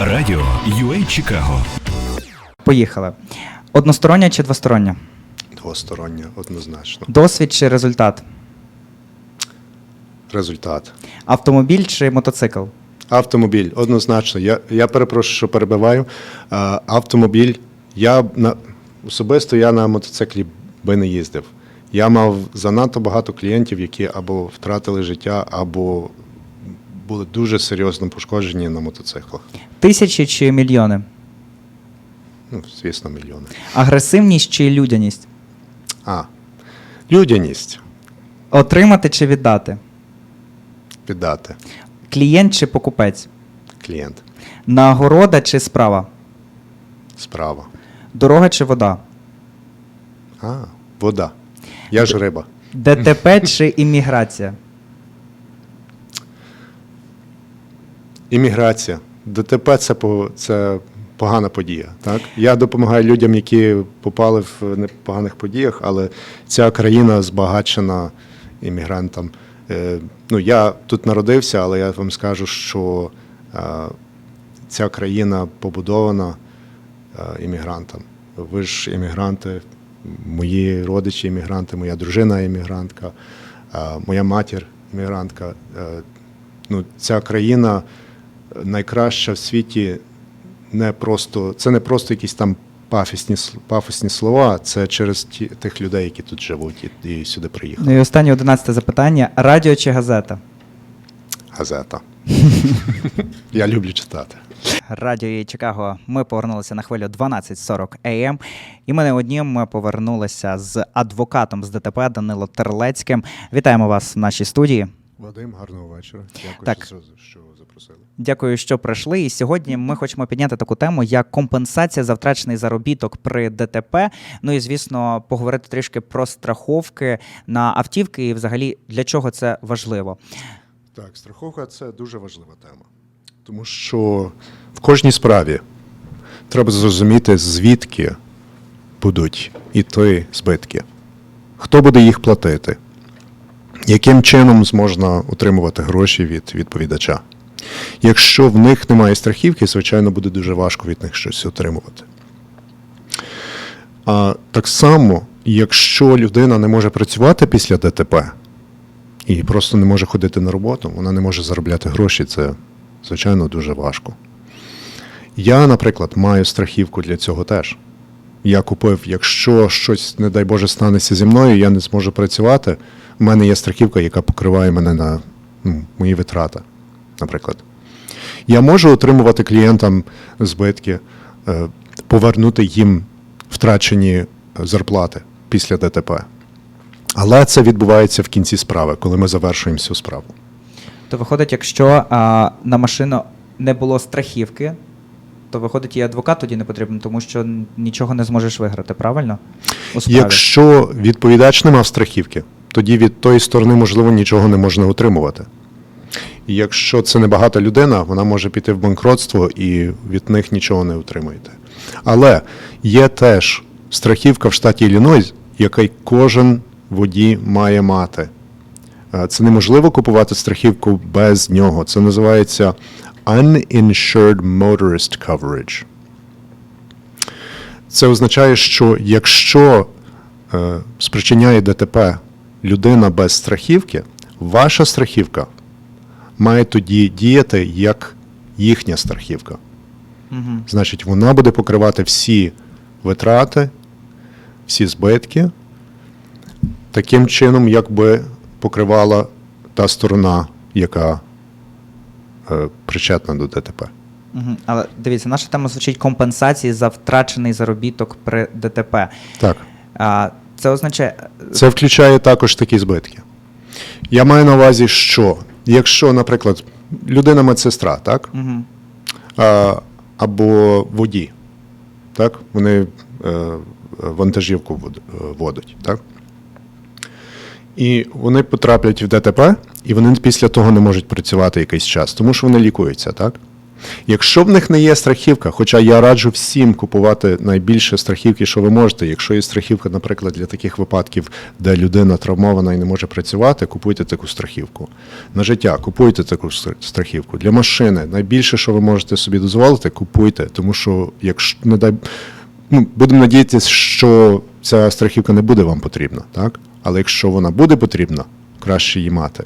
Радіо UA Чикаго. Поїхали. Одностороння чи двостороння? Двостороння, однозначно. Досвід чи результат? Результат. Автомобіль чи мотоцикл? Автомобіль, однозначно. Я, я перепрошую, що перебиваю. А, автомобіль. Я на особисто я на мотоциклі би не їздив. Я мав занадто багато клієнтів, які або втратили життя, або були дуже серйозно пошкоджені на мотоциклах. Тисячі чи мільйони? Ну, звісно, мільйони. Агресивність чи людяність? А. Людяність. Отримати чи віддати? Піддати. Клієнт чи покупець? Клієнт. Нагорода чи справа? Справа. Дорога чи вода? А, вода. Я ж риба. ДТП чи імміграція? Імміграція. ДТП це, це погана подія. Так? Я допомагаю людям, які попали в непоганих подіях, але ця країна збагачена іммігрантам. Е, ну, я тут народився, але я вам скажу, що е, ця країна побудована е, іммігрантам. Ви ж іммігранти, мої родичі іммігранти, моя дружина іммігрантка, моя матір іммігрантка. Ну, ця країна найкраща в світі не просто, це не просто якісь там пафосні, с- пафосні слова, це через ті, тих людей, які тут живуть і, і сюди приїхали. Ну і останнє одинадцяте запитання: радіо чи газета? Газета. Я люблю читати. Радіо «Є Чикаго. Ми повернулися на хвилю 12.40 АМ. І ми не одні ми повернулися з адвокатом з ДТП Данило Терлецьким. Вітаємо вас в нашій студії. Вадим, гарного вечора. Дякую, Так. що, що запросили. Дякую, що прийшли. І сьогодні ми хочемо підняти таку тему, як компенсація за втрачений заробіток при ДТП. Ну і звісно, поговорити трішки про страховки на автівки і взагалі для чого це важливо. Так, страховка це дуже важлива тема. Тому що в кожній справі треба зрозуміти, звідки будуть іти збитки, хто буде їх платити, яким чином зможна отримувати гроші від відповідача. Якщо в них немає страхівки, звичайно, буде дуже важко від них щось отримувати. А так само, якщо людина не може працювати після ДТП, і просто не може ходити на роботу, вона не може заробляти гроші, це, звичайно, дуже важко. Я, наприклад, маю страхівку для цього теж. Я купив, якщо щось, не дай Боже, станеться зі мною, я не зможу працювати. У мене є страхівка, яка покриває мене на ну, мої витрати, наприклад. Я можу отримувати клієнтам збитки, е, повернути їм втрачені зарплати після ДТП. Але це відбувається в кінці справи, коли ми завершуємо всю справу. То виходить, якщо а, на машину не було страхівки, то виходить, і адвокат тоді не потрібен, тому що нічого не зможеш виграти, правильно? У справі. Якщо відповідач не мав страхівки, тоді від тої сторони, можливо, нічого не можна отримувати. І якщо це небагата людина, вона може піти в банкротство і від них нічого не отримуєте. Але є теж страхівка в штаті Іллінойс, який кожен водій має мати. Е, Це неможливо купувати страхівку без нього. Це називається Uninsured Motorist Coverage. Це означає, що якщо е, спричиняє ДТП людина без страхівки, ваша страхівка має тоді діяти як їхня страхівка. Мгм. Значить, вона буде покривати всі витрати, всі збитки, таким чином, якби покривала та сторона, яка причетна до ДТП. Але дивіться, наша тема звучить компенсації за втрачений заробіток при ДТП. Так. А, це означає. Це включає також такі збитки. Я маю на увазі, що якщо, наприклад, людина медсестра, так? Мгм. А, або водій, так? Вони е, вантажівку вод- е, водять, так? І вони потраплять в ДТП, і вони після того не можуть працювати якийсь час, тому що вони лікуються, так? Якщо в них не є страхівка, хоча я раджу всім купувати найбільше страхівки, що ви можете. Якщо є страхівка, наприклад, для таких випадків, де людина травмована і не може працювати, купуйте таку страхівку. На життя купуйте таку страхівку. Для машини найбільше, що ви можете собі дозволити, купуйте. Тому що, якщо не дай ну, будемо надіятися, що ця страхівка не буде вам потрібна, так? Але якщо вона буде потрібна, краще її мати.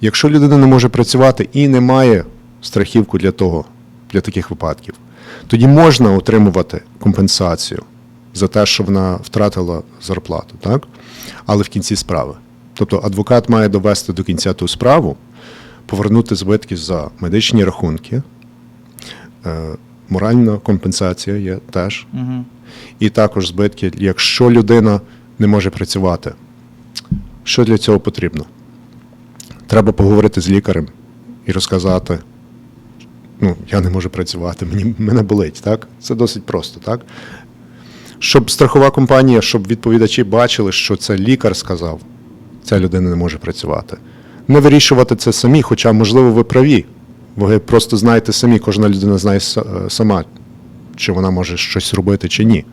Якщо людина не може працювати і не має страхівку для того, для таких випадків, тоді можна отримувати компенсацію за те, що вона втратила зарплату, так? але в кінці справи. Тобто адвокат має довести до кінця ту справу, повернути збитки за медичні рахунки, е, моральна компенсація є теж, Угу. І також збитки, якщо людина не може працювати. Що для цього потрібно? Треба поговорити з лікарем і розказати. Ну, я не можу працювати, мені мене болить, так? Це досить просто, так? Щоб страхова компанія, щоб відповідачі бачили, що це лікар сказав, ця людина не може працювати. Не вирішувати це самі, хоча, можливо, ви праві. Ви просто знаєте самі, кожна людина знає е, сама, чи вона може щось робити, чи ні.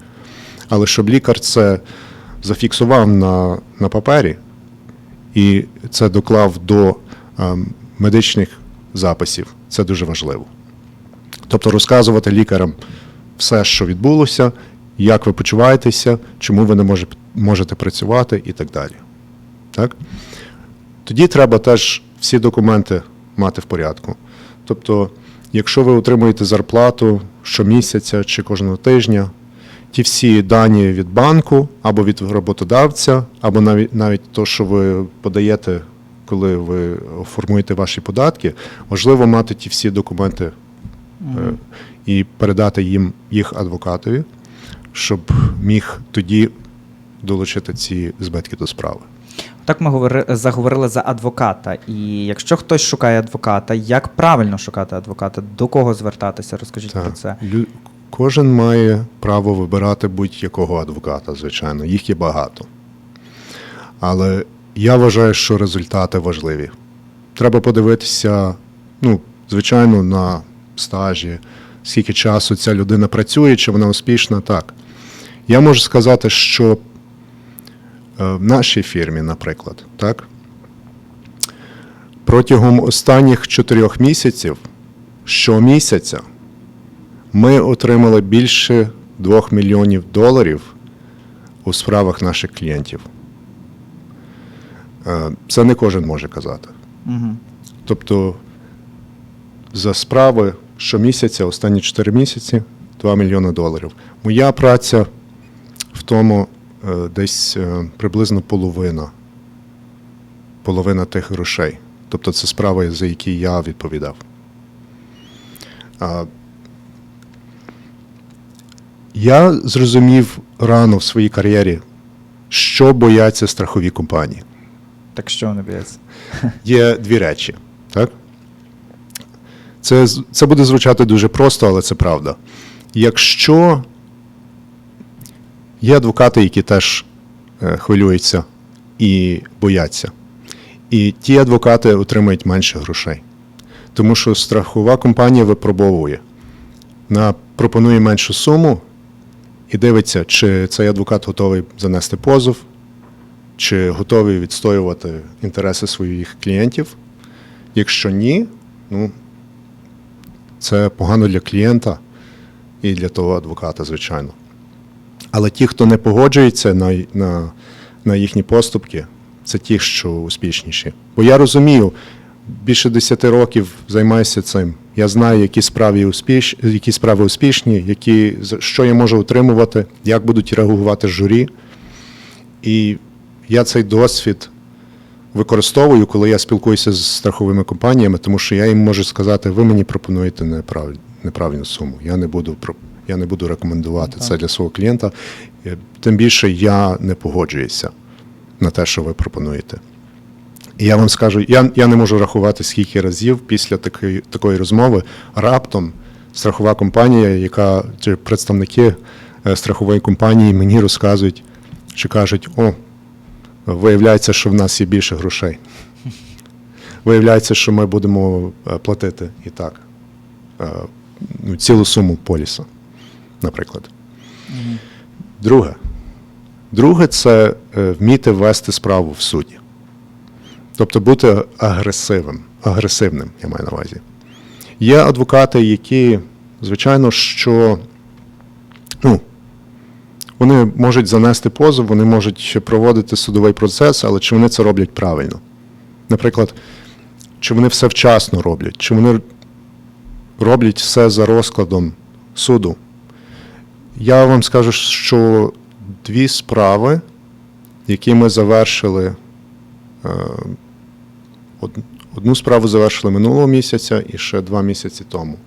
Але щоб лікар це зафіксував на, на папері і це доклав до ем, медичних записів, це дуже важливо. Тобто розказувати лікарям все, що відбулося, як ви почуваєтеся, чому ви не може- можете працювати і так далі. Так? Тоді треба теж всі документи мати в порядку. Тобто, якщо ви отримуєте зарплату щомісяця чи кожного тижня, ті всі дані від банку або від роботодавця, або навіть навіть то, що ви подаєте, коли ви формуєте ваші податки, важливо мати ті всі документи е, і передати їм їх адвокатові, щоб міг тоді долучити ці збитки до справи. Так ми говори, заговорили за адвоката. І якщо хтось шукає адвоката, як правильно шукати адвоката, до кого звертатися? Розкажіть про це. Лю- Кожен має право вибирати будь-якого адвоката, звичайно, їх є багато. Але я вважаю, що результати важливі. Треба подивитися, ну, звичайно, на стажі, скільки часу ця людина працює, чи вона успішна, так. Я можу сказати, що в нашій фірмі, наприклад, так, протягом останніх чотирьох місяців щомісяця ми отримали більше 2 мільйонів доларів у справах наших клієнтів. Е, Це не кожен може казати. Угу. Тобто за справи щомісяця, останні 4 місяці 2 мільйони доларів. Моя праця в тому е, десь е, приблизно половина. Половина тих грошей. Тобто це справи, за які я відповідав. Я зрозумів рано в своїй кар'єрі, що бояться страхові компанії Так що вони бояться? є дві речі. Так? Це, це буде звучати дуже просто, але це правда. Якщо є адвокати, які теж е, хвилюються і бояться, і ті адвокати отримають менше грошей. Тому що страхова компанія випробовує, вона пропонує меншу суму і дивиться, чи цей адвокат готовий занести позов, чи готові відстоювати інтереси своїх клієнтів. Якщо ні, ну це погано для клієнта і для того адвоката, звичайно. Але ті, хто не погоджується на, на, на їхні поступки, це ті, що успішніші. Бо я розумію, більше 10 років займаюся цим. Я знаю, які справи, успіш... які справи успішні, які... що я можу отримувати, як будуть реагувати журі. І я цей досвід використовую, коли я спілкуюся з страховими компаніями, тому що я їм можу сказати, ви мені пропонуєте неправ... неправильну суму. Я не буду я не буду рекомендувати це для свого клієнта. Е, Тим більше я не погоджуюся на те, що ви пропонуєте. І я вам скажу, я, я не можу рахувати, скільки разів після такої, такої розмови раптом страхова компанія, яка чи представники е, страхової компанії мені розказують, чи кажуть, о, виявляється, що в нас є більше грошей. Виявляється, що ми будемо е, платити і так. ну, цілу суму поліса, наприклад. Друге. Друге це е, вміти вести справу в суді. Тобто бути агресивним, агресивним, я маю на увазі. Є адвокати, які, звичайно, що ну, вони можуть занести позов, вони можуть проводити судовий процес, але чи вони це роблять правильно? Наприклад, чи вони все вчасно роблять, чи вони роблять все за розкладом суду. Я вам скажу, що дві справи, які ми завершили, е, одну справу завершили минулого місяця і ще два місяці тому.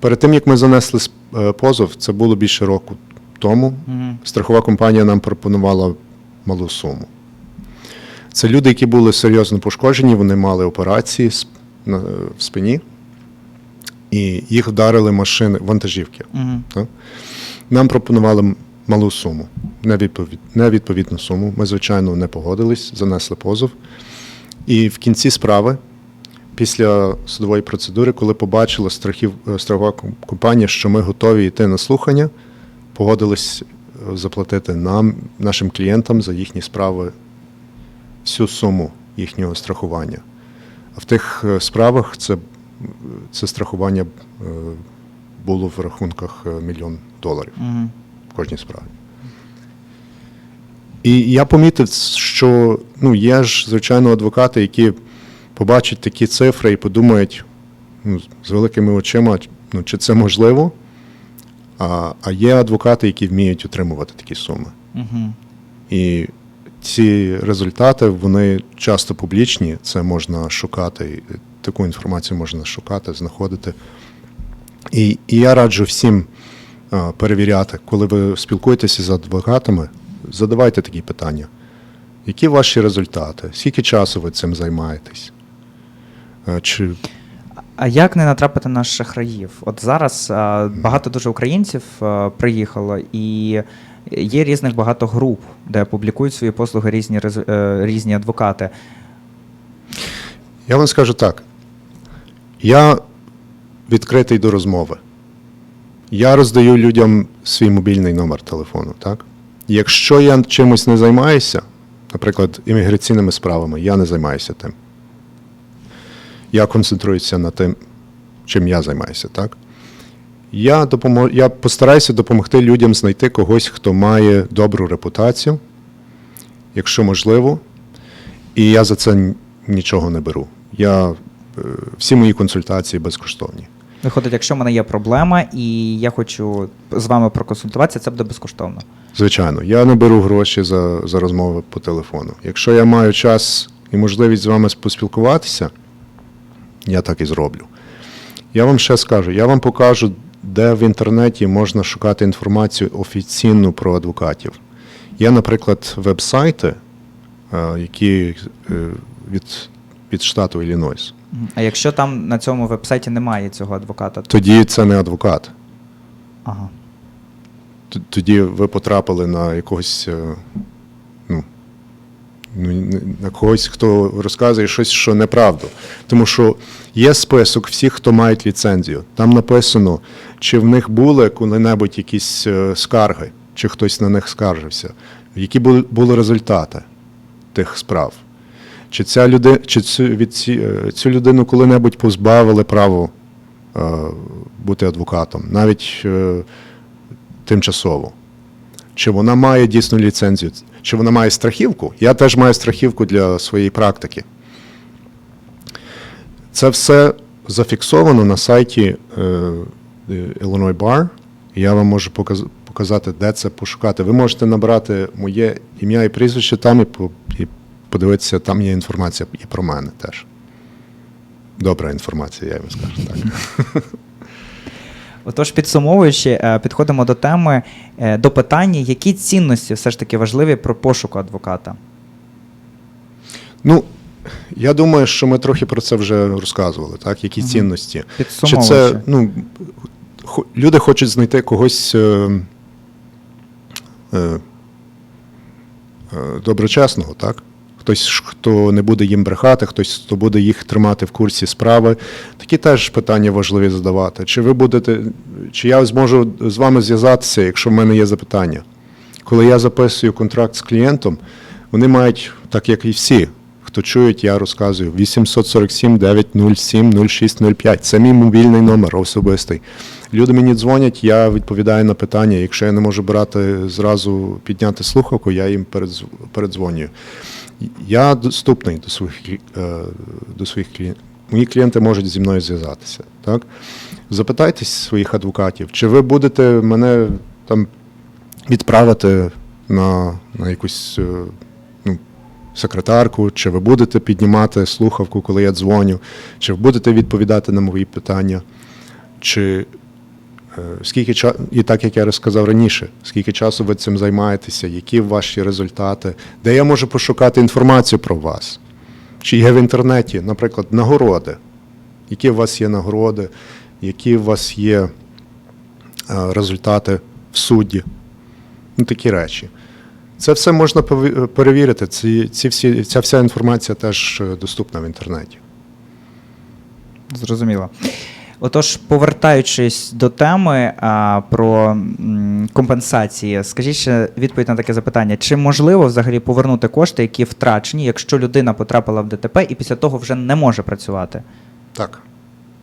Перед тим, як ми занесли е, позов, це було більше року тому. Страхова компанія нам пропонувала малу суму. Це люди, які були серйозно пошкоджені, вони мали операції в спині, і їх вдарили машини, вантажівки. Так? Нам пропонували малу суму, невідповід, невідповідну суму. Ми, звичайно, не погодились, занесли позов. І в кінці справи, після судової процедури, коли побачила страхів, е, страхова компанія, що ми готові йти на слухання, погодились е, заплатити нам, нашим клієнтам за їхні справи всю суму їхнього страхування. А в тих е, справах це, це страхування е, було в рахунках е, мільйон доларів в кожній справі. І я помітив, що ну, є ж, звичайно, адвокати, які побачать такі цифри і подумають ну, з великими очима, ну, чи це можливо. А, а є адвокати, які вміють отримувати такі суми. Мгм. І ці результати вони часто публічні, це можна шукати, таку інформацію можна шукати, знаходити. І, і я раджу всім а, перевіряти, коли ви спілкуєтеся з адвокатами, задавайте такі питання. Які ваші результати? Скільки часу ви цим займаєтесь? Чи А як не натрапити на шахраїв? От зараз а, багато дуже українців а, приїхало, і є різних багато груп, де публікують свої послуги різні, е, різні адвокати. Я вам скажу так. Я відкритий до розмови. Я роздаю людям свій мобільний номер телефону. Так? Якщо я чимось не займаюся, наприклад, імміграційними справами, я не займаюся тим. Я концентруюся на тим, чим я займаюся. Так? Я, допомо... я постараюся допомогти людям знайти когось, хто має добру репутацію, якщо можливо, і я за це нічого не беру. Я, всі мої консультації безкоштовні. Виходить, якщо в мене є проблема, і я хочу з вами проконсультуватися, це буде безкоштовно. Звичайно, я не беру гроші за, за розмови по телефону. Якщо я маю час і можливість з вами поспілкуватися, я так і зроблю. Я вам ще скажу, я вам покажу, де в інтернеті можна шукати інформацію офіційну про адвокатів. Є, наприклад, веб-сайти, е, які е, від, від штату Іллінойс. А якщо там на цьому вебсайті немає цього адвоката, то Тоді це не адвокат. ага. Тоді ви потрапили на якогось е, ну, ну, на когось, хто розказує щось, що неправду. Тому що є список всіх, хто мають ліцензію. Там написано, чи в них були коли-небудь якісь е, скарги, чи хтось на них скаржився, які були результати тих справ. Чи, ця люди, чи цю, від ці, е, цю людину коли-небудь позбавили право е, бути адвокатом, навіть е, тимчасово. Чи вона має дійсну ліцензію, чи вона має страхівку? Я теж маю страхівку для своєї практики. Це все зафіксовано на сайті е, Illinois Bar. Я вам можу показати, де це пошукати. Ви можете набрати моє ім'я і прізвище там і подивитися, там є інформація і про мене теж. Добра інформація, я вам скажу так. Отож, підсумовуючи, е, підходимо до теми, е, до питання, які цінності все ж таки важливі про пошуку адвоката. Ну, я думаю, що ми трохи про це вже розказували, так? Які Мгм. цінності. Чи це, ну, люди хочуть знайти когось е, е, е, доброчесного, так? Хтось, хто не буде їм брехати, хтось, хто буде їх тримати в курсі справи. Такі теж питання важливі задавати. Чи ви будете, чи я зможу з вами зв'язатися, якщо в мене є запитання? Коли я записую контракт з клієнтом, вони мають, так як і всі, хто чують, я розказую 847 907 0605. Це мій мобільний номер особистий. Люди мені дзвонять, я відповідаю на питання. Якщо я не можу брати зразу підняти слухавку, я їм передзвонюю. Я доступний до своїх, е, до своїх клієнтів. Мої клієнти можуть зі мною зв'язатися. Так? Запитайтесь своїх адвокатів, чи ви будете мене там відправити на, на якусь е, ну, секретарку, чи ви будете піднімати слухавку, коли я дзвоню, чи ви будете відповідати на мої питання, чи скільки часу, і так як я розказав раніше, скільки часу ви цим займаєтеся, які ваші результати, де я можу пошукати інформацію про вас, чи є в інтернеті, наприклад, нагороди, які у вас є нагороди, які у вас є е, результати в суді, ну, такі речі. Це все можна перевірити. Ці, ці всі, ця вся інформація теж е, доступна в інтернеті. Зрозуміло. Отож, повертаючись до теми а, про компенсації, скажіть ще відповідь на таке запитання: чи можливо взагалі повернути кошти, які втрачені, якщо людина потрапила в ДТП і після того вже не може працювати? Так.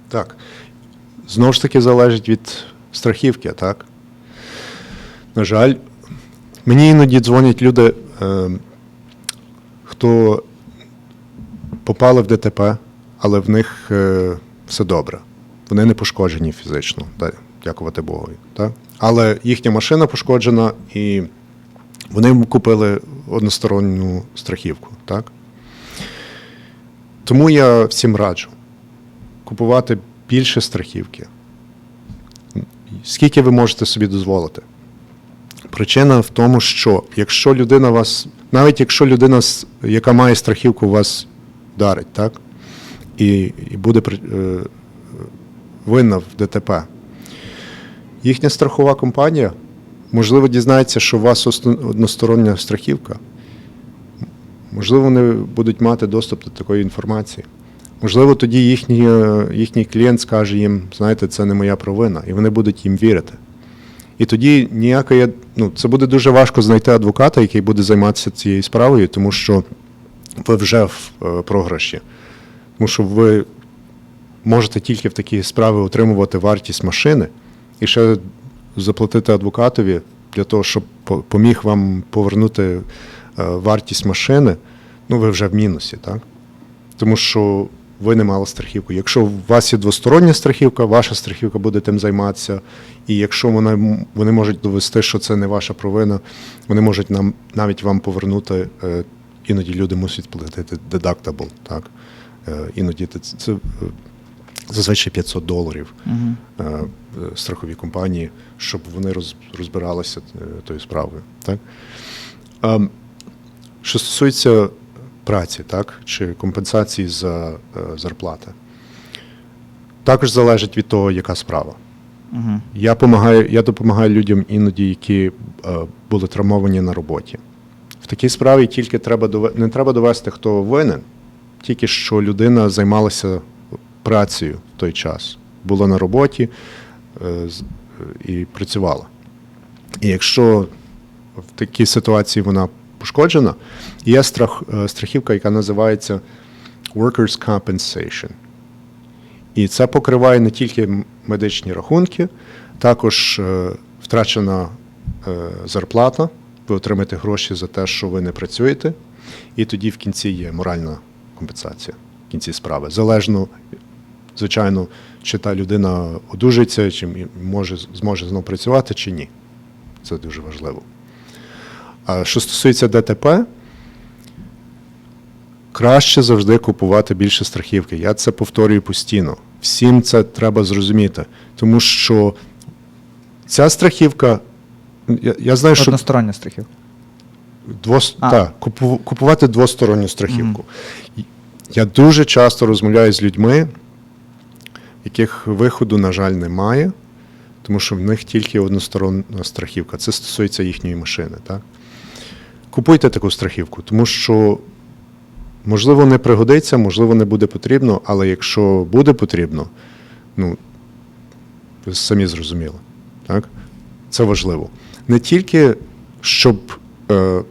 Так. Знову ж таки залежить від страхівки, так? На жаль, мені іноді дзвонять люди, е, хто попали в ДТП, але в них е, все добре. Вони не пошкоджені фізично, да, дякувати Богу. Так? Але їхня машина пошкоджена, і вони купили односторонню страхівку. Так? Тому я всім раджу купувати більше страхівки. Скільки ви можете собі дозволити? Причина в тому, що якщо людина вас, навіть якщо людина, яка має страхівку, вас вдарить, так? І, і буде е, винна в ДТП, їхня страхова компанія, можливо, дізнається, що у вас одностороння страхівка. Можливо, вони будуть мати доступ до такої інформації. Можливо, тоді їхній, їхній клієнт скаже їм, знаєте, це не моя провина, і вони будуть їм вірити. І тоді ніякої, ну, це буде дуже важко знайти адвоката, який буде займатися цією справою, тому що ви вже в е, програші. Тому що ви можете тільки в такі справи отримувати вартість машини і ще заплатити адвокатові для того, щоб по- поміг вам повернути е, вартість машини, ну ви вже в мінусі, так? Тому що ви не мали страхівку. Якщо у вас є двостороння страхівка, ваша страхівка буде тим займатися. І якщо вона, м- вони можуть довести, що це не ваша провина, вони можуть нам навіть вам повернути. е, Іноді люди мусять платити deductible, так? Е, Іноді це, зазвичай 500 доларів Угу. страхові компанії, щоб вони розбиралися е, тою справою. Так? Що стосується праці, так, чи компенсації за е, зарплати, також залежить від того, яка справа. Угу. Я, помагаю, я допомагаю людям іноді, які е, були травмовані на роботі. В такій справі тільки треба не треба довести, хто винен, тільки що людина займалася працею в той час, була на роботі е, і працювала. І якщо в такій ситуації вона пошкоджена, є страх, е, страхівка, яка називається Workers' Compensation. І це покриває не тільки медичні рахунки, також е, втрачена зарплата, ви отримаєте гроші за те, що ви не працюєте, і тоді в кінці є моральна компенсація в кінці справи. Залежно, звичайно, чи та людина одужиться, чи може, зможе знову працювати, чи ні. Це дуже важливо. А що стосується ДТП, краще завжди купувати більше страхівки. Я це повторюю постійно. Всім це треба зрозуміти. Тому що ця страхівка, я, я знаю, що Одностороння страхівка. двос... А. та, купу... купувати двосторонню страхівку. І Я дуже часто розмовляю з людьми, яких виходу, на жаль, немає, тому що в них тільки одностороння страхівка. Це стосується їхньої машини. Так? Купуйте таку страхівку, тому що можливо, не пригодиться, можливо, не буде потрібно, але якщо буде потрібно, ну, ви самі зрозуміли. Так? Це важливо. Не тільки щоб е, е,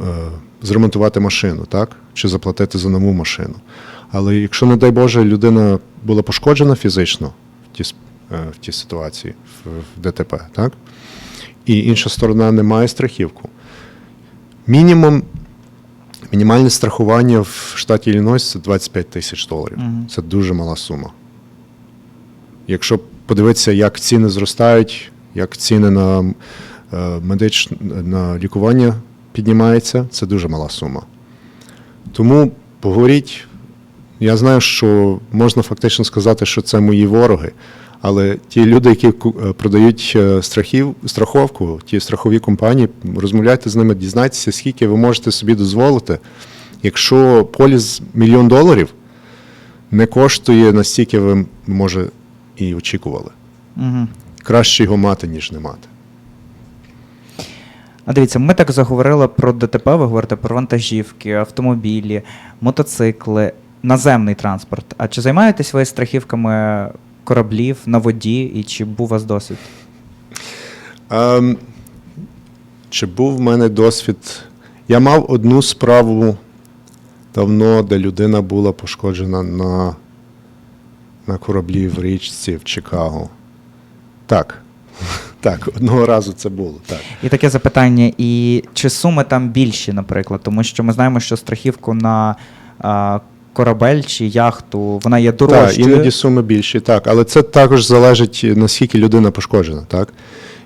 е, зремонтувати машину, так? чи заплатити за нову машину. Але якщо, не дай Боже, людина була пошкоджена фізично в тій, е, в тій ситуації, в, в ДТП, так? і інша сторона не має страхівку, мінімум, мінімальне страхування в штаті Іллінойс це 25 тисяч доларів. Мгм. Це дуже мала сума. Якщо подивитися, як ціни зростають, як ціни на, е, медич... на лікування піднімаються, це дуже мала сума. Тому поговоріть. Я знаю, що можна фактично сказати, що це мої вороги, але ті люди, які е, продають е, страхів, страховку, ті страхові компанії, розмовляйте з ними, дізнайтеся, скільки ви можете собі дозволити. Якщо поліс мільйон доларів не коштує настільки ви, може, і очікували. Угу. Краще його мати, ніж не мати. А дивіться, ми так заговорили про ДТП, ви говорите про вантажівки, автомобілі, мотоцикли, наземний транспорт. А чи займаєтесь ви страхівками кораблів на воді і чи був у вас досвід? Ем, чи був в мене досвід? Я мав одну справу давно, де людина була пошкоджена на, на кораблі в річці в Чикаго. Так. Так, одного разу це було. Так. І таке запитання: і чи суми там більші, наприклад? Тому що ми знаємо, що страхівку на а, корабель чи яхту вона є Так, іноді суми більші, так. Але це також залежить, наскільки людина пошкоджена. Так?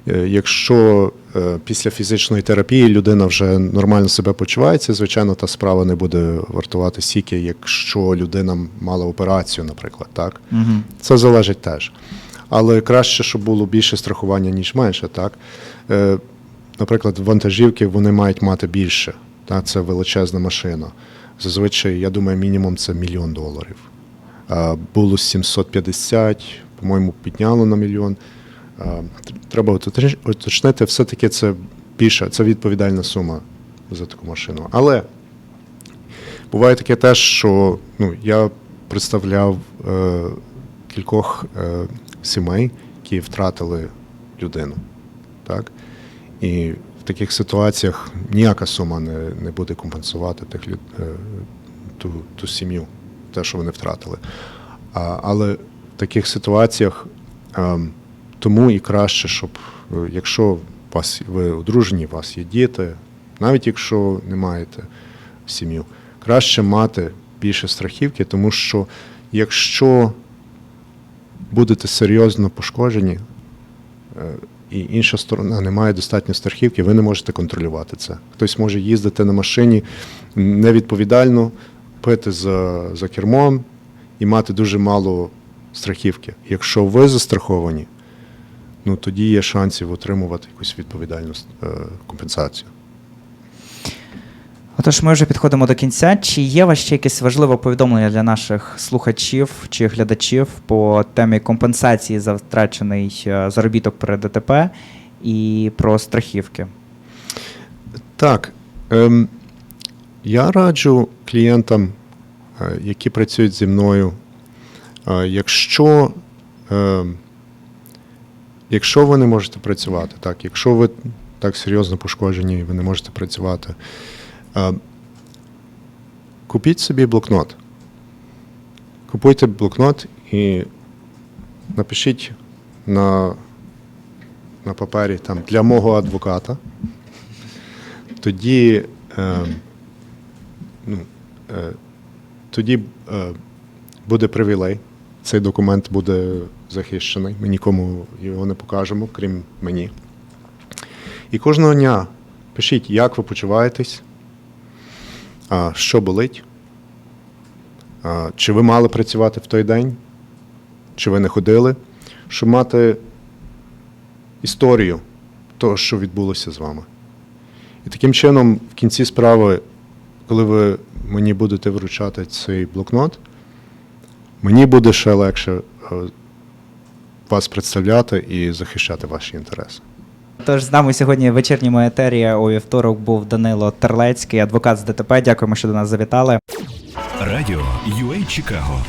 Е, Якщо е, після фізичної терапії людина вже нормально себе почувається, звичайно, та справа не буде вартувати стільки, якщо людина мала операцію, наприклад. Так? Мгм. Це залежить теж. Але краще, щоб було більше страхування, ніж менше. Так? Е, наприклад, вантажівки вони мають мати більше. Так? Це величезна машина. Зазвичай, я думаю, мінімум це мільйон доларів. Було 750, по-моєму, підняло на мільйон. Треба уточнити, все-таки це більше, це відповідальна сума за таку машину. Але буває таке теж, що ну, я представляв е, кількох е, сімей, які втратили людину. Так? І таких ситуаціях ніяка сума не, не буде компенсувати тих, люд- е, ту, ту сім'ю, те, що вони втратили. А, але в таких ситуаціях ем, тому і краще, щоб е, якщо вас ви одружені, у вас є діти, навіть якщо не маєте сім'ю, краще мати більше страхівки, тому що якщо будете серйозно пошкоджені, е, і інша сторона не має достатньо страхівки, ви не можете контролювати це. Хтось може їздити на машині невідповідально, пити за, за кермом і мати дуже мало страхівки. Якщо ви застраховані, ну тоді є шансів отримувати якусь відповідальну е, компенсацію. Отож, ми вже підходимо до кінця. Чи є у вас ще якесь важливе повідомлення для наших слухачів чи глядачів по темі компенсації за втрачений е, заробіток при ДТП і про страхівки? Так. Ем, я раджу клієнтам, е, які працюють зі мною, е, якщо, ем, якщо ви не можете працювати, так, якщо ви так серйозно пошкоджені і ви не можете працювати, купіть собі блокнот. Купуйте блокнот і напишіть на, на папері там для мого адвоката тоді, е, ну, е, тоді е, буде привілей. Цей документ буде захищений. Ми нікому його не покажемо, крім мені. І кожного дня пишіть, як ви почуваєтесь, а, що болить, а, чи ви мали працювати в той день, чи ви не ходили, щоб мати історію того, що відбулося з вами. І таким чином, в кінці справи, коли ви мені будете вручати цей блокнот, мені буде ще легше е, вас представляти і захищати ваші інтереси. Тож з нами сьогодні в вечірньому етері у вівторок був Данило Терлецький, адвокат з ДТП. Дякуємо, що до нас завітали. Радіо UA Чикаго